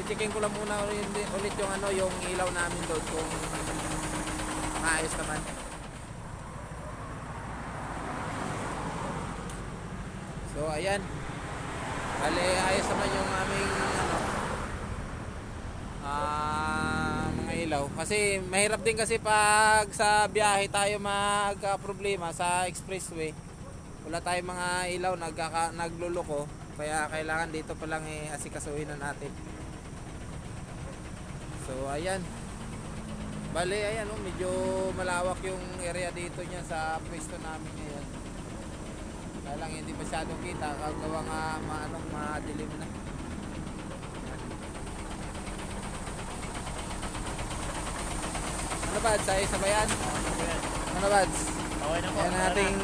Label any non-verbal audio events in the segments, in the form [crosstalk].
i-checkin ko lang muna ulit, yung ano, yung ilaw namin doon kung maayos naman. So ayan. Bali, ayos naman yung aming ano ah mga ilaw. Kasi mahirap din kasi pag sa biyahe tayo magka-problema sa expressway. Wala tayong mga ilaw nagkaka, nagluloko. Kaya kailangan dito pa lang eh, asikasuhin na natin. So ayan. Bali ayan oh, medyo malawak yung area dito niya sa pwesto namin ngayon. Kaya lang hindi masyadong kita kagawa nga maanong madilim na. Ano ba? Sa sabayan? Ayan. Ano ba? Okay na po. Yan ating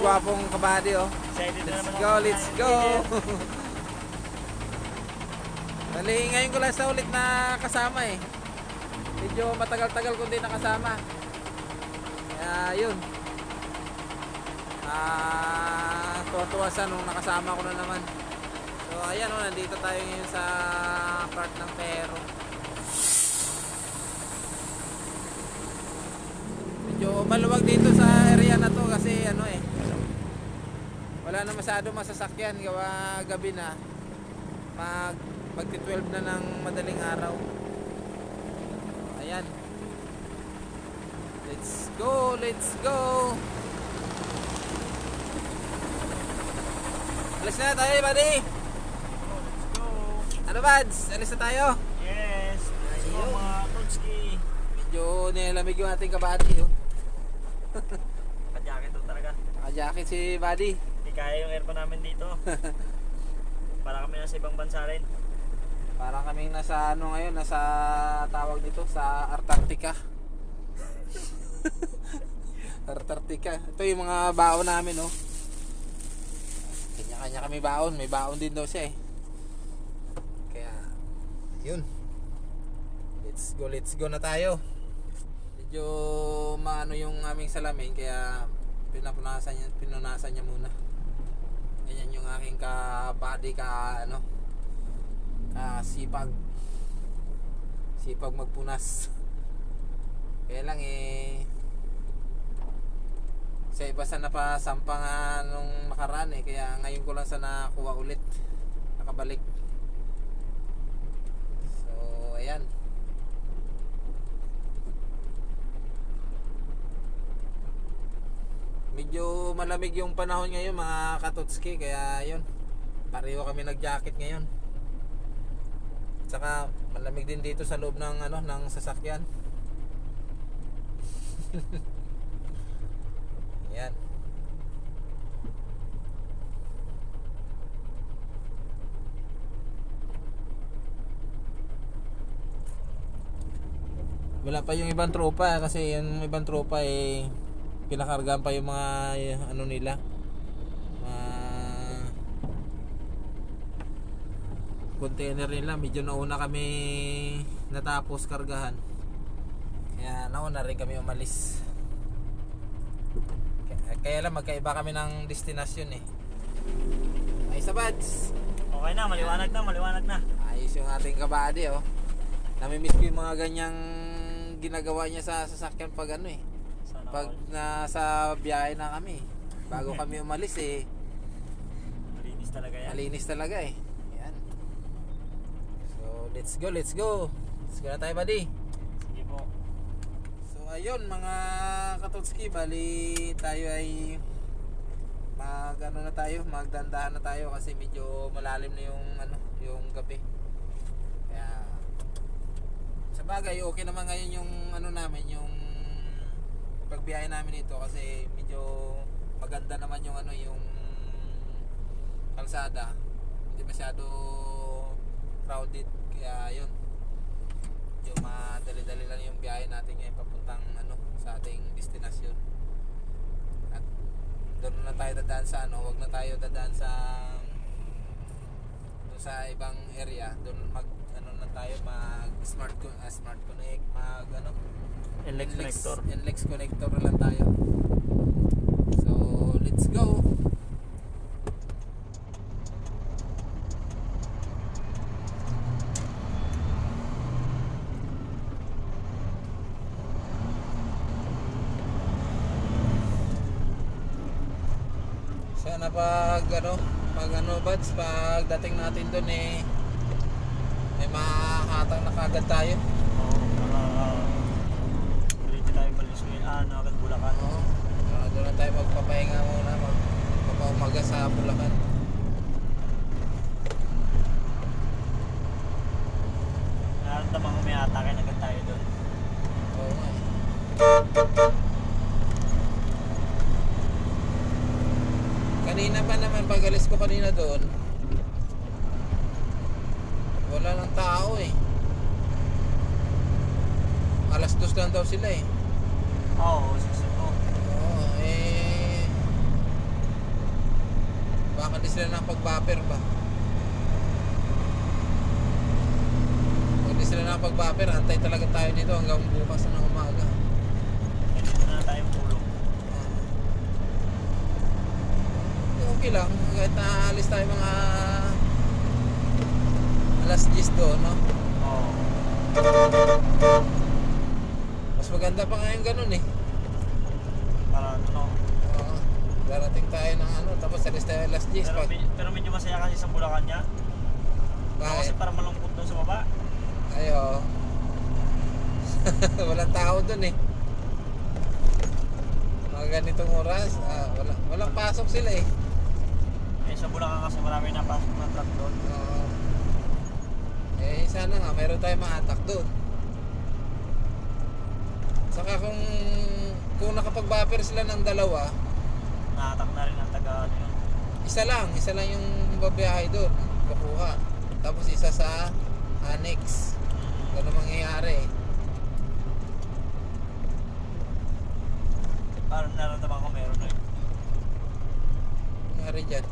gwapong kabady oh. Let's go, let's go! [laughs] Bali, ngayon ko lang sa ulit na kasama eh. Medyo matagal-tagal ko din nakasama. Kaya yun. Ah, tuwa-tuwa sa nung nakasama ko na naman. So ayan oh, nandito tayo ngayon sa part ng Pero. Medyo maluwag dito sa area na to kasi ano eh. Wala na masyado masasakyan gawa gabi na. Mag magti 12 na ng madaling araw. Ayan. Let's go, let's go. Alis na tayo, buddy. Let's go. Ano, buds? Alis na tayo. Yes. Let's go mga Totski. Medyo nilamig yung ating kabady, oh. [laughs] Kajacket to talaga. Naka-jacket si buddy. Hindi kaya yung aircon namin dito. [laughs] Para kami nasa ibang bansa rin. Parang kaming nasa ano ngayon, nasa tawag dito sa Antarctica. [laughs] Antarctica. Ito yung mga baon namin, oh. Kanya-kanya kami baon. May baon din daw siya, eh. Kaya, yun. Let's go, let's go na tayo. Medyo maano yung aming salamin, kaya pinapunasan niya, pinunasan niya muna. Ganyan yung aking ka-body ka, ano, ah, sipag. Sipag magpunas. [laughs] Kaya lang eh sa iba sa napasampa nga nung nakaraan eh kaya ngayon ko lang sa nakuha ulit. Nakabalik. So ayan. Medyo malamig yung panahon ngayon mga katotski kaya yun. Pareho kami nag jacket ngayon Tsaka malamig din dito sa loob ng ano ng sasakyan. [laughs] Yan. Wala pa yung ibang tropa kasi yung ibang tropa eh pinakargaan pa yung mga eh, ano nila. Mga container nila. Medyo nauna kami natapos kargahan. Kaya nauna rin kami umalis. Kaya, kaya lang magkaiba kami ng destinasyon eh. Ay sa buds Okay na, maliwanag na, maliwanag na. ayos yung ating kabady oh. Namimiss ko yung mga ganyang ginagawa niya sa sasakyan pag ano eh. Sana pag all. nasa biyahe na kami. Bago [laughs] kami umalis eh. Malinis talaga yan. Malinis talaga eh. Let's go, let's go. Let's go na tayo, buddy. Sige po. So, ayun mga katotski, bali tayo ay mag ano na tayo, magdandahan na tayo kasi medyo malalim na yung ano, yung gabi. Kaya sa bagay, okay naman ngayon yung ano namin, yung pagbiyahe namin ito kasi medyo maganda naman yung ano, yung kalsada. Hindi masyado crowded kaya yun. Medyo madali-dali lang yung biyahe natin ngayon papuntang ano sa ating destinasyon. At doon na tayo dadaan sa ano, wag na tayo dadaan sa doon sa ibang area. Doon mag ano na tayo mag smart ah, smart connect, mag ano Inlex connector. Inlex connector na lang tayo. So, let's go. Sana pag ano, pag ano buds, pag dating natin doon eh may makakatang na kagad tayo. Oo, para diretso tayo Valenzuela, ano, agad Bulacan. Oo. Uh, doon na tayo magpapahinga muna, magpapaumaga sa Bulacan. Nararamdaman ko may atake na agad tayo doon. Oo nga eh. Kanina pa naman, pag alis ko kanina doon, wala nang tao eh. Lang daw sila eh. Oo, susunod. Oo, eh... Baka di sila nakapag-buffer ba? Kung di sila nakapag-buffer, antay talaga tayo dito hanggang bukas na umaga. Dito na tayong tulog. Eh, Okay lang, kahit naalis tayo mga alas 10 doon, no? Oo. Mas maganda pa ngayon ganun eh. Para ano, Oo. darating tayo ng ano, tapos alis tayo alas 10 pero, pag... pero medyo masaya kasi sa Bulacan niya. Ako kasi Bakit? parang malungkot doon sa baba. Ayo. [laughs] Walang tao doon eh. Mga ganitong oras, ah, wala, walang pasok sila eh. Eh sa Bulacan kasi marami na pasok na truck doon. Oo. eh, sana nga, meron tayong maatak doon. Saka kung kung nakapag-buffer sila ng dalawa, Naatak na rin ang taga ano yun. isa lang, isa lang yung babiyahe doon, kukuha. Tapos isa sa annex. Ganun mangyayari eh. Parang nararamdaman ko meron na yun. Nangyari dyan.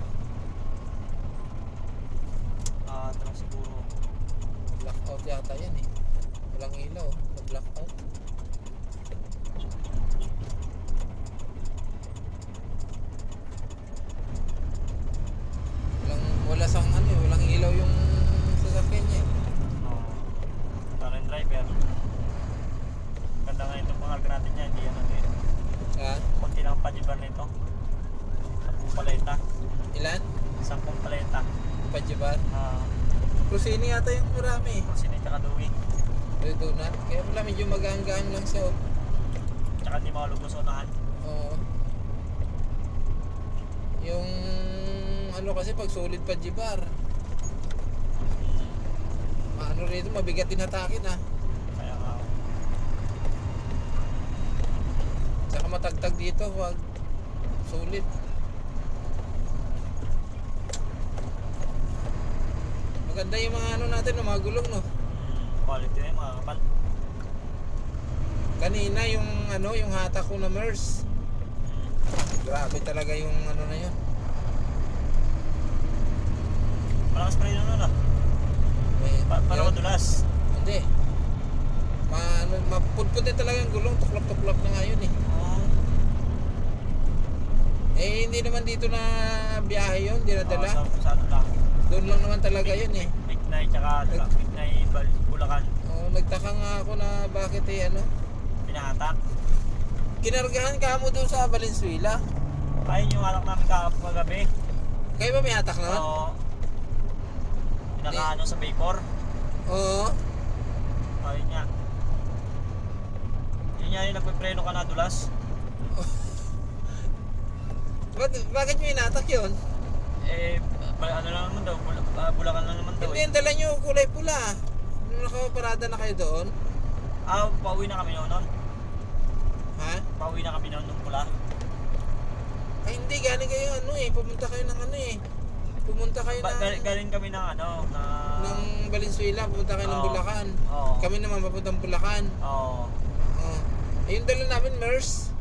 Ah, uh, siguro. Blackout yata yan eh. Walang ilaw, na-blackout. Walang, wala sang ano eh, walang ilaw yung sasakyan niya eh. Oo. Para yung driver. Ganda nga itong pangarga natin niya, hindi yan natin. Ha? Kunti lang pajiban nito. Sampung paleta. Ilan? Sampung paleta. Pajibar? Ah, Crusini yata yung marami eh. uh, sinita ka duwi. Pero donut. Kaya pala medyo magaang-gaang lang siya oh. Tsaka hindi makalubos unahan. Oo. Yung ano kasi pag solid pajibar, ano rito mabigat din hatakin ah. Kaya nga, Saka matagtag dito, wag sulit. Maganda yung mga ano natin, no, mga gulong, no. quality na yun mga kapal. Kanina yung ano, yung hatak ko na MERS. Grabe talaga yung ano na yun. Malakas pa rin ano na. May, Pa para yun. madulas. Hindi. Ma, ano, mapudpud din talaga yung gulong, tuklap-tuklap na nga yun eh. Oo. Eh, hindi naman dito na biyahe yun, dinadala. sa, sa ano lang. Doon lang naman talaga yun eh. Big Night tsaka Nag- Big Night Bal- Bulacan. Oh, nagtaka nga ako na bakit eh ano. Pinahatak. Kinargahan ka mo doon sa Valenzuela. Ayun yung anak namin kahapon kagabi. Kayo ba may hatak na? Oo. Pinakaano sa vapor. Oo. Ayun niya. Yun niya yung nagpipreno ka na dulas. [laughs] Ba't, bakit nyo inatak yun? Eh, ba- ano lang naman daw, bula, ah, bulakan lang naman daw Hindi, eh. yung dala nyo kulay pula. Nakaparada na kayo doon. Ah, pauwi na kami noon nun. Ha? Pauwi na kami noon nung pula. Ay hindi, galing kayo ano eh. Pumunta kayo ng ano eh. Pumunta kayo Ba, ng, galing, galing kami ng ano, na... ng Valenzuela. Pumunta kayo ng Oo. Bulacan. Oo. Kami naman papuntang Bulacan. Oo. Oh. Eh, yung dala namin, MERS.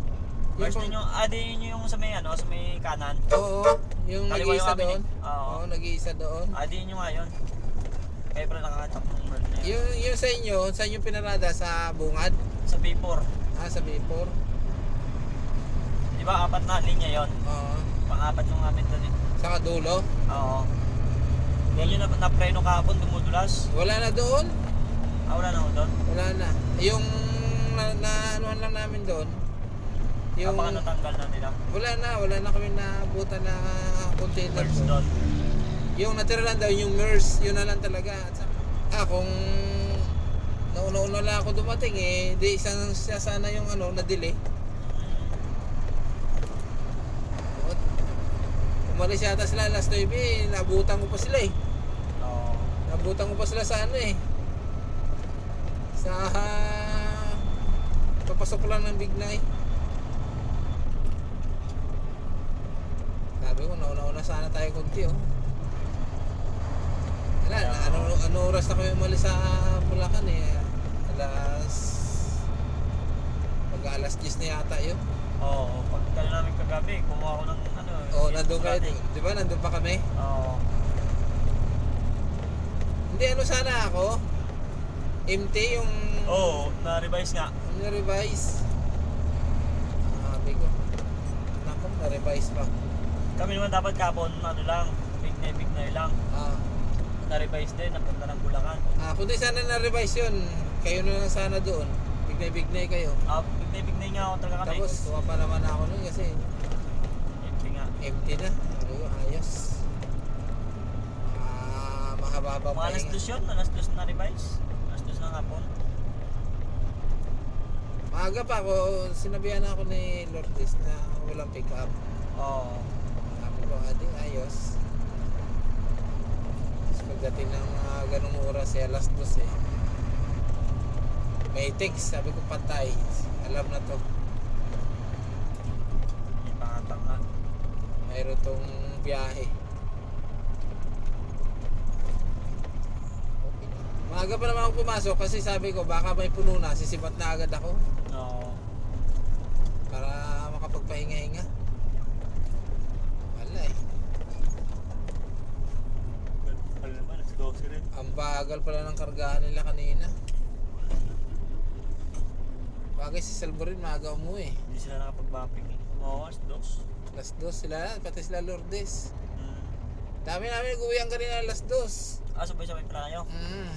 First din yung, ah, di yun yung sa may, ano, sa may kanan. Oo, yung Kaliwa nag-iisa yung doon. eh. Oo. Oo, nag-iisa doon. Ah, di yun yung nga yun. Kaya pala nakakatap ng bird na yun. Yung, yung sa inyo, sa inyo pinarada sa bungad? Sa B4. Ah, sa Vapor? Di ba, apat na linya yon Oo. Pang-apat yung amin doon eh. Sa kadulo? Oo. Yun yung na, na-preno kahapon, dumudulas. Wala na doon? Ah, wala na ako doon. Wala na. Yung na, na anuhan lang namin doon. Yung... Baka natanggal na nila. wala na, wala na kami nabutan na container Birds doon. Yung natira lang daw yung MERS, yun na lang talaga. At sa- Ah, kung nauna-una lang ako dumating eh, di isang siya sana yung ano, na-delay. Umalis yata sila alas 9 eh, nabutan ko pa sila eh. Oo. Nabutan ko pa sila sa ano eh. Sa papasok ko lang ng Big Night. Sabi ko, nauna-una sana tayo kunti oh. Wala, Kaya- ano, ano oras na kami umalis sa Bulacan eh. Alas... Pag alas 10 na yata yun. Oo. Pagkala namin kagabi, kumuha ko ng ano. Oo, yung nandun kayo. Di ba? Nandun pa kami. Oo. Hindi, ano sana ako? Empty yung... Oo, na-revise nga. Na-revise. Sabi ko. Naku, na-revise pa. Kami naman dapat kapon, ano lang, big na big na lang. Ah, Na-revise din, napunta ng Bulacan. ah, kung di sana na-revise yun, kayo na lang sana doon. Bignay-bignay kayo. Ah, big na big na nga ako talaga kami. Tapos, tuwa pa naman ako nun kasi Empty nga. empty na. Ko, ayos. Ah, mahaba-haba Mga alas dos yun, alas dos na revise. Alas dos ng hapon. Maaga pa ako, sinabihan ako ni Lourdes na walang pick up. Oo. Sabi ko, adi, ayos. Tapos pagdating ng mga ganong oras, eh, alas dos eh. May text, sabi ko patay. Alam na to. May pangatang nga. Mayroon tong biyahe. Maaga pa naman ako pumasok kasi sabi ko baka may puno na, sisibat na agad ako Oo. para makapagpahinga-hinga. Wala eh. Ano 12 rin. Ang bagal pala ng kargahan nila kanina. Bagay si Salvo rin maaga umuwi. Hindi sila nakapag-bumping eh. Oo, alas dos. Alas dos sila, pati sila Lourdes. Mm. Dami namin nag-uwi ang kanina alas dos. Ah, sabay-sabay pala kayo. Mm.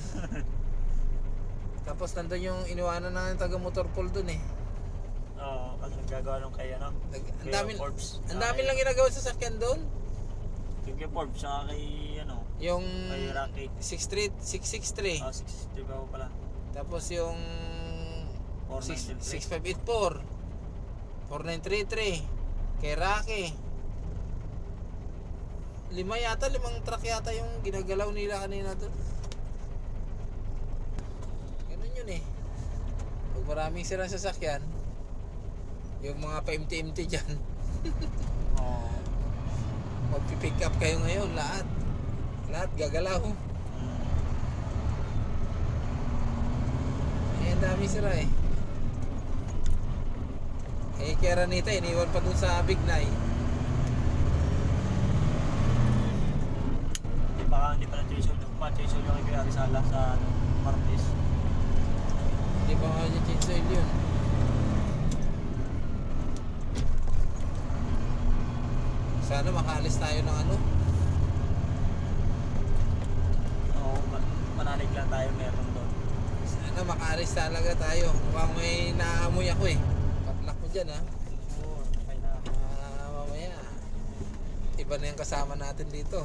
[laughs] Tapos nandun yung iniwanan ng taga motor pool dun eh. Oo, kasi naggagawa nung kay ano. Nag, ang dami, Forbes. ang Ah, dami kay- lang ginagawa sa sakyan doon. Yung kay Forbes, saka kay Yung. 63, 663. Ah, 60 ba ako pala. Tapos yung 6- 4933. 6584. 4933. Kay Rocky. Lima yata, limang truck yata yung ginagalaw nila kanina doon. Ganun yun eh. Pag maraming silang sasakyan, yung mga pa-empty-empty dyan, [laughs] Oo. magpipick up kayo ngayon lahat. Lahat gagalaw. Mm. Eh, dami sira eh. Eh, kaya Ranita, iniwan pa dun sa Big Night. Hindi pa hindi pa na-chase yung pa chase yung kay Kuya Rizala sa ano, Martes. Hindi pa nga oil yun. Sana makaalis tayo ng ano. Oo, ma- manalig lang tayo meron doon. Sana makaalis talaga tayo. Mukhang may naamoy ako eh. Patlak mo dyan ha. Ah, mamaya. Iba na yung kasama natin dito.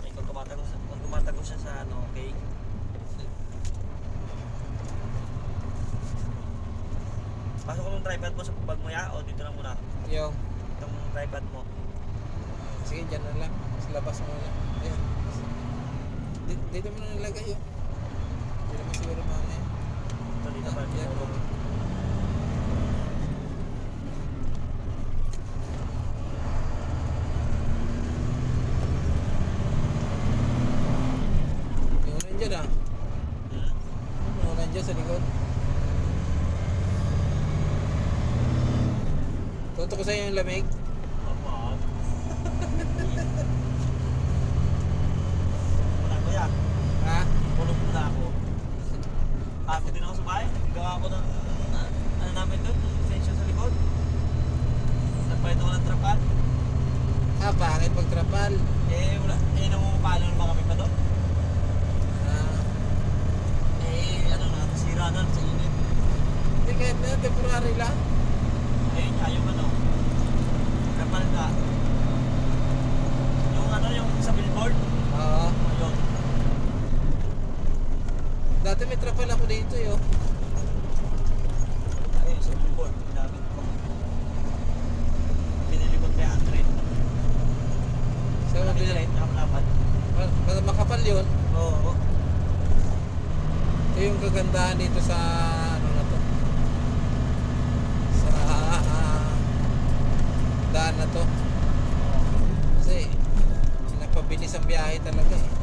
Eh, kung tumatago, sa- kung tumatago siya sa ano, okay. Pasok ko ng tripod mo sa bag mo ya o dito lang muna. Yung, Itong tripod mo. sige dyan na lang. Sa labas mo na. Ayan. Dito, dito mo na nilagay yun. Hindi naman siguro mamaya. Ito dito pa. Yan. Tulog. Yung unan dyan ah. Hmm? Yung unan dyan sa likod. Sa'yo yung lamig? Wala ko yan. Ha? Tulog muna ako. Ako din ako sa bahay. Gawa ako ng ah, ano namin doon, extension sa likod. Nagpalit ako ng trapal. Ah, bakit pagtrapal? Eh, wala. Eh, namumapalo naman kami pa doon. Ah, Eh, ano na, nasira na sa init. hindi kahit na, temporary lang. Eh, nga, yung ano, trapal nga. Yung ano, yung sa billboard. Oo. Yun. Dati may trapal ako dito eh, oh. yo. Ayun, sa billboard. Ginamit ko. Binili ko 300. So, Malaki binili- light na dapat. ma- ma- makapal yun. Oo. Ito yung kagandahan dito sa ano na to. Sa ah, daan na to. Kasi napabilis ang biyahe talaga eh.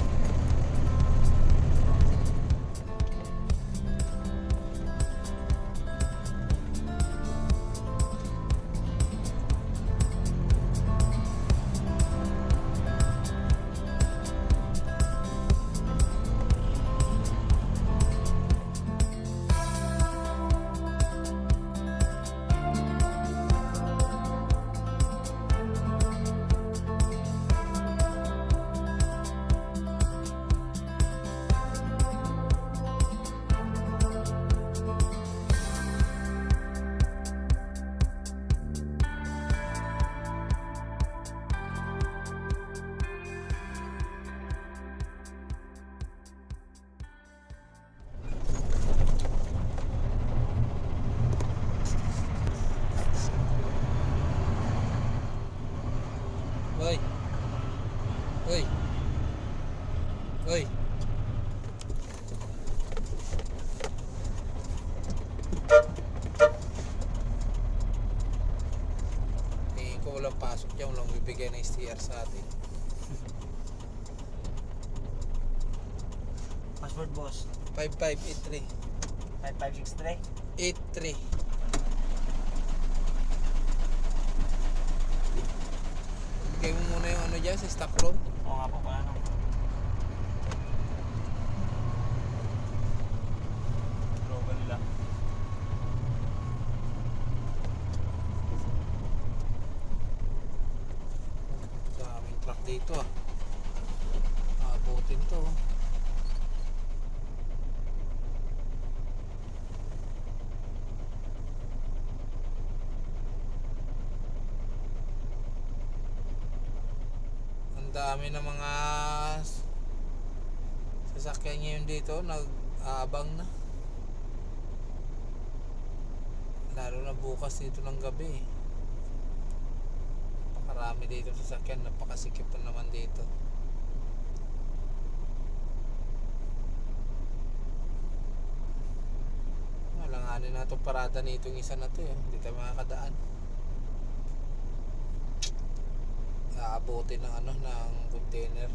Hoy. Hoy. Tingin ko walang pasok dyan, walang bibigay ng STR sa atin. [laughs] Password boss. 5583. 5563. 83. Bigay mo muna yung ano dyan sa stock room. Oo nga po pala no. Global nila. Daming truck dito ah. Abutin to. oh. Ang dami ng mga sasakyan ngayon dito nag-aabang na. Lalo na bukas dito ng gabi. eh marami dito sa sasakyan napakasikip po naman dito alanganin na itong parada na itong isa na to eh. hindi tayo makakadaan naabuti ng ano ng container